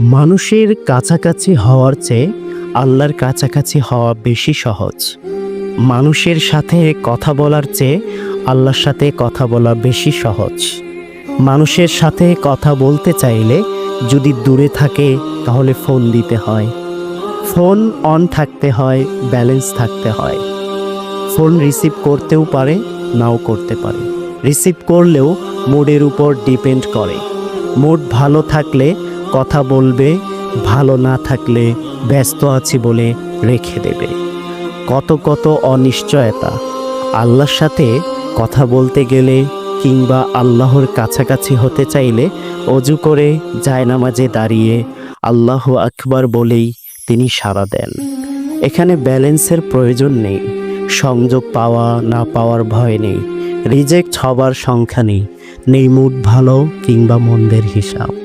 মানুষের কাছাকাছি হওয়ার চেয়ে আল্লাহর কাছাকাছি হওয়া বেশি সহজ। মানুষের সাথে কথা বলার চেয়ে আল্লাহর সাথে কথা বলা বেশি সহজ। মানুষের সাথে কথা বলতে চাইলে যদি দূরে থাকে, তাহলে ফোন দিতে হয়। ফোন অন থাকতে হয়, ব্যালেন্স থাকতে হয়। ফোন রিসিভ করতেও পারে, নাও করতে পারে। রিসিভ করলেও মোডের উপর ডিপেন্ড করে। মুড ভালো থাকলে কথা বলবে, ভালো না থাকলে ব্যস্ত আছি বলে রেখে দেবে। কত কত অনিশ্চয়তা। আল্লাহর সাথে কথা বলতে গেলে কিংবা আল্লাহর কাছাকাছি হতে চাইলে অজু করে জায়নামাজে দাঁড়িয়ে আল্লাহ আকবার বলেই তিনি সাড়া দেন। এখানে ব্যালেন্সের প্রয়োজন নেই। সংযোগ পাওয়া না পাওয়ার ভয় নেই। রিজেক্ট হবার সংখ্যা নেই। নেই মুড ভালো কিংবা মন্দের হিসাব।